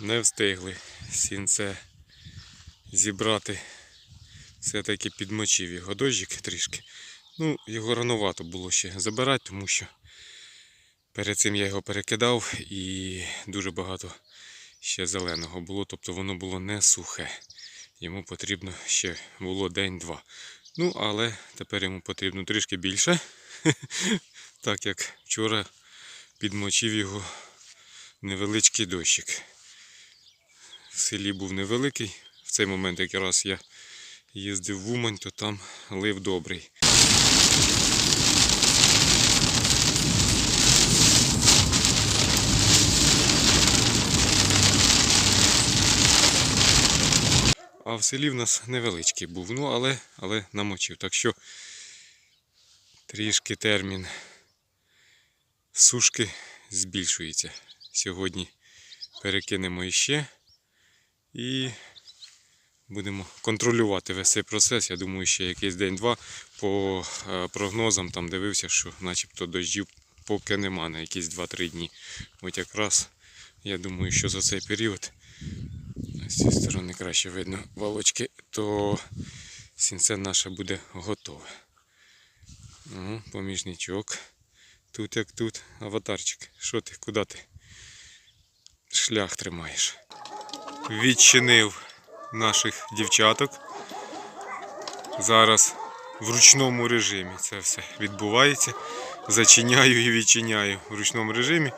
Не встигли сінце зібрати. Все-таки підмочив його дощик трішки. Ну, його рановато було ще забирати, тому що перед цим я його перекидав і дуже багато ще зеленого було, тобто воно було не сухе. Йому потрібно ще було день-два. Ну, але тепер йому потрібно трішки більше, так як вчора підмочив його невеличкий дощик. В селі був невеликий. В цей момент якраз я їздив в Умань, то там лив добрий. А в селі в нас невеличкий був, ну але, але намочив. Так що трішки термін сушки збільшується. Сьогодні перекинемо іще і будемо контролювати весь цей процес. Я думаю, ще якийсь день-два по е, прогнозам там дивився, що начебто дощів поки нема на якісь 2-3 дні. От якраз я думаю, що за цей період з цієї сторони краще видно валочки, то сінце наше буде готове. Ну, поміжничок. Тут як тут. Аватарчик. Що ти? Куди ти? Шлях тримаєш. Відчинив наших дівчаток. Зараз в ручному режимі це все відбувається. Зачиняю і відчиняю в ручному режимі.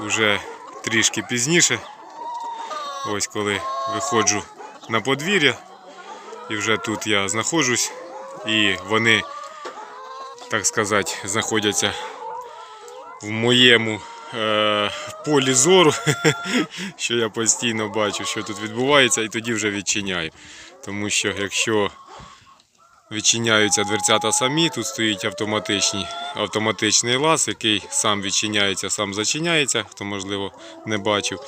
Уже трішки пізніше. Ось коли виходжу на подвір'я, і вже тут я знаходжусь, і вони, так сказати, знаходяться в моєму е, полі зору, що я постійно бачу, що тут відбувається, і тоді вже відчиняю. Тому що якщо відчиняються дверцята самі, тут стоїть автоматичний, автоматичний лаз, який сам відчиняється, сам зачиняється, хто можливо не бачив.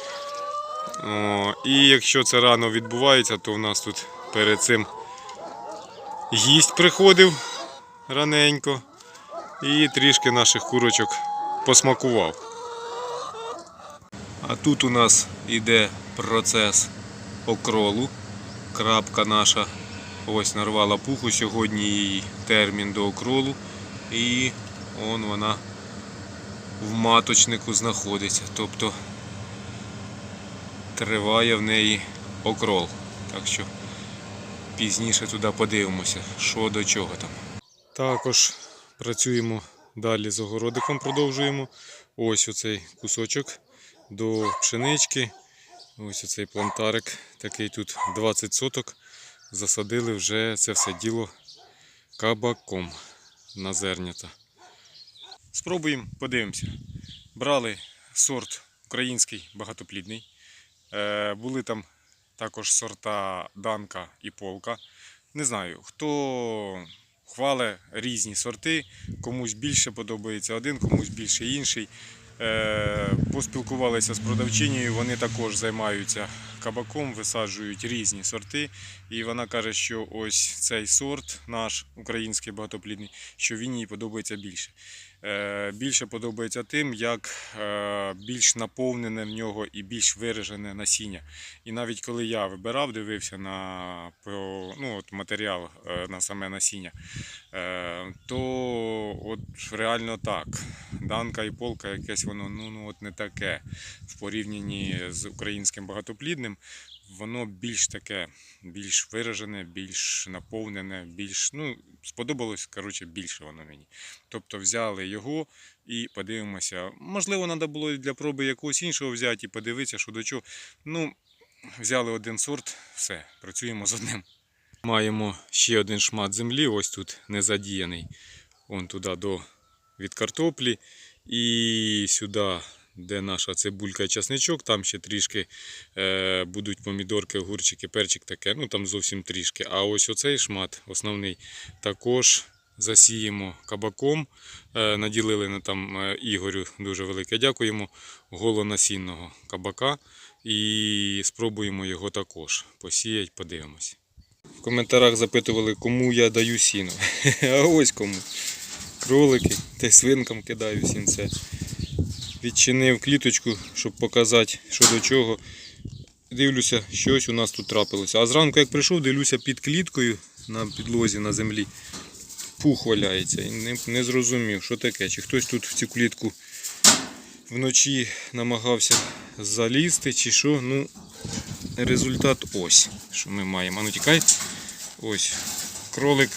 О, і якщо це рано відбувається, то в нас тут перед цим гість приходив раненько і трішки наших курочок посмакував. А тут у нас іде процес окролу. Крапка наша ось нарвала пуху. Сьогодні її термін до окролу. І он вона в маточнику знаходиться. Тобто триває в неї окрол. Так що пізніше туди подивимося, що до чого там. Також працюємо далі з огородиком, продовжуємо. Ось оцей кусочок до пшенички. Ось оцей плантарик, такий тут 20 соток. Засадили вже це все діло кабаком на зернята. Спробуємо, подивимося. Брали сорт український багатоплідний. Е, були там також сорта Данка і Полка. Не знаю, хто хвалить різні сорти, комусь більше подобається один, комусь більше інший. Е, Поспілкувалися з продавчинею, вони також займаються кабаком, висаджують різні сорти. І вона каже, що ось цей сорт, наш український багатоплідний, що він їй подобається більше. Е, Більше подобається тим, як е, більш наповнене в нього і більш виражене насіння. І навіть коли я вибирав, дивився на ну, от матеріал е, на саме насіння, то от реально так. Данка і полка якесь воно ну, ну, от не таке в порівнянні з українським багатоплідним. Воно більш таке, більш виражене, більш наповнене, більш ну, сподобалось коротше, більше воно мені. Тобто взяли його і подивимося. Можливо, треба було для проби якогось іншого взяти і подивитися, що до чого. Ну, взяли один сорт, все, працюємо з одним. Маємо ще один шмат землі, ось тут не задіяний. Вон туди до від картоплі. І сюди, де наша цибулька і часничок, там ще трішки е, будуть помідорки, огурчики, перчик таке, ну там зовсім трішки. А ось оцей шмат, основний, також засіємо кабаком. Е, наділили на там е, Ігорю дуже велике дякуємо. Голонасінного кабака. І спробуємо його також посіяти, подивимось. В коментарях запитували, кому я даю сіно. А ось кому. Кролики, та й свинкам кидаю сінце. Відчинив кліточку, щоб показати, що до чого. дивлюся, щось у нас тут трапилося. А зранку, як прийшов, дивлюся під кліткою на підлозі на землі. Пух валяється. І не, не зрозумів, що таке. Чи хтось тут в цю клітку вночі намагався залізти, чи що. Ну, результат ось, що ми маємо. А ну тікай. Ось. Кролик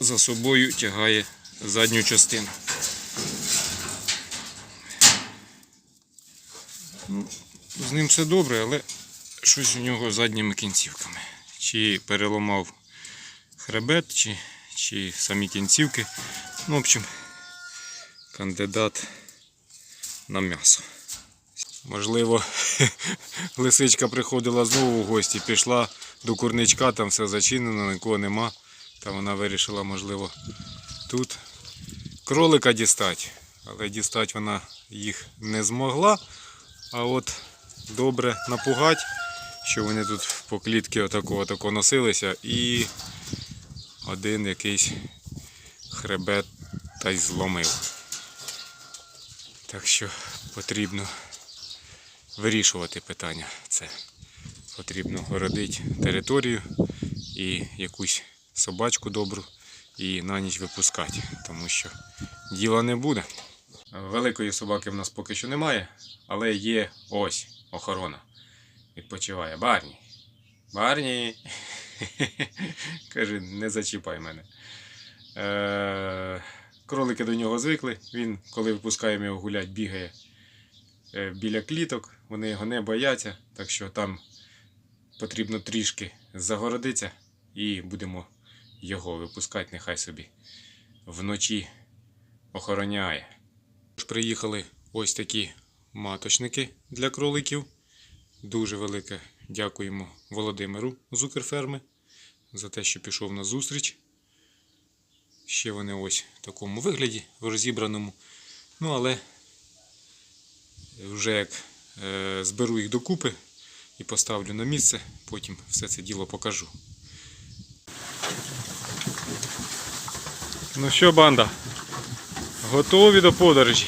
за собою тягає задню частину. Ну, з ним все добре, але щось у нього з задніми кінцівками. Чи переламав хребет, чи, чи самі кінцівки. Ну, в общем, кандидат на м'ясо. Можливо, лисичка приходила знову в гості, пішла до курничка, там все зачинено, нікого нема. Та вона вирішила, можливо, тут кролика дістати. Але дістати вона їх не змогла. А от добре напугати, що вони тут по клітці отако, отако носилися і один якийсь хребет та й зломив. Так що потрібно вирішувати питання. Це потрібно городити територію і якусь собачку добру і на ніч випускати, тому що діла не буде. Великої собаки в нас поки що немає, але є ось охорона. Відпочиває. Барні. Барні. Каже, не зачіпай мене. Е, кролики до нього звикли. Він, коли випускаємо його гулять, бігає е, біля кліток. Вони його не бояться, так що там потрібно трішки загородитися і будемо його випускати, нехай собі вночі охороняє. Приїхали ось такі маточники для кроликів. Дуже велике дякуємо Володимиру з Укрферми за те, що пішов на зустріч. Ще вони ось в такому вигляді, в розібраному. Ну, але вже як е, зберу їх докупи і поставлю на місце, потім все це діло покажу. Ну що, банда? Готові до подорожі.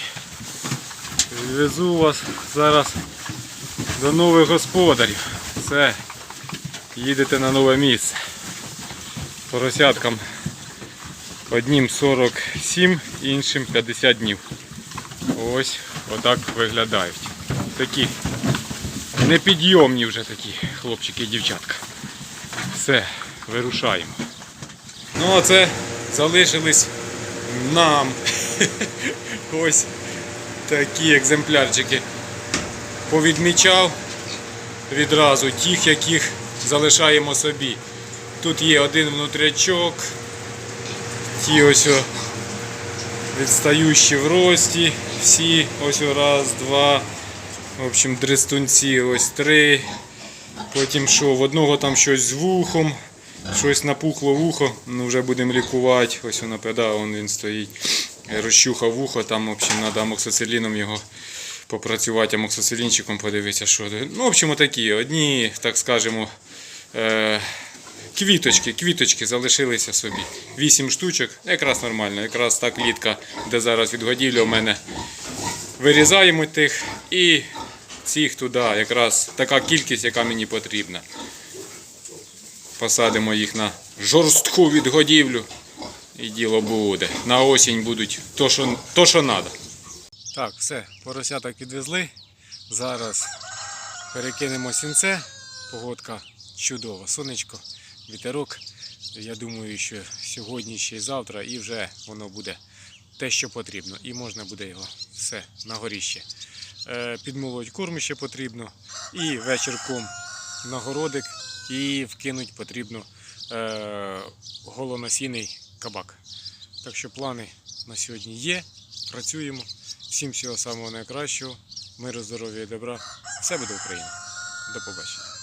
Везу вас зараз до нових господарів. Все, їдете на нове місце. Поросяткам однім 47, іншим 50 днів. Ось отак виглядають. Такі непідйомні вже такі хлопчики і дівчатка. Все, вирушаємо. Ну а це залишились нам. Ось такі екземплярчики. Повідмічав відразу тих, яких залишаємо собі. Тут є один внутрячок, ті ось відстаючі в рості, всі ось раз, два. В общем, дрестунці ось три. Потім що, в одного там щось з вухом, щось напухло вухо, ну вже будемо лікувати. Ось воно да, вон він стоїть. Розчухав вухо, там, в общем, треба амоксициліном його попрацювати, амоксицилінчиком подивитися, що. Ну, в общем, такі, одні, так скажемо, е- квіточки, квіточки залишилися собі. Вісім штучок, якраз нормально, якраз та клітка, де зараз відгодівля у мене. Вирізаємо тих і цих туди, якраз така кількість, яка мені потрібна. Посадимо їх на жорстку відгодівлю. І діло буде. На осінь будуть то, що то, що треба. Так, все, поросяток підвезли. Зараз перекинемо сінце. Погодка чудова, сонечко, вітерок. Я думаю, що сьогодні ще й завтра, і вже воно буде те, що потрібно. І можна буде його все на горіще. Е, підмолоть корм ще потрібно. І вечірком на городик і вкинуть потрібно е, голоносійний кабак. Так що плани на сьогодні є. Працюємо. Всім всього самого найкращого. Миру, здоров'я і добра. Все буде Україна. До побачення.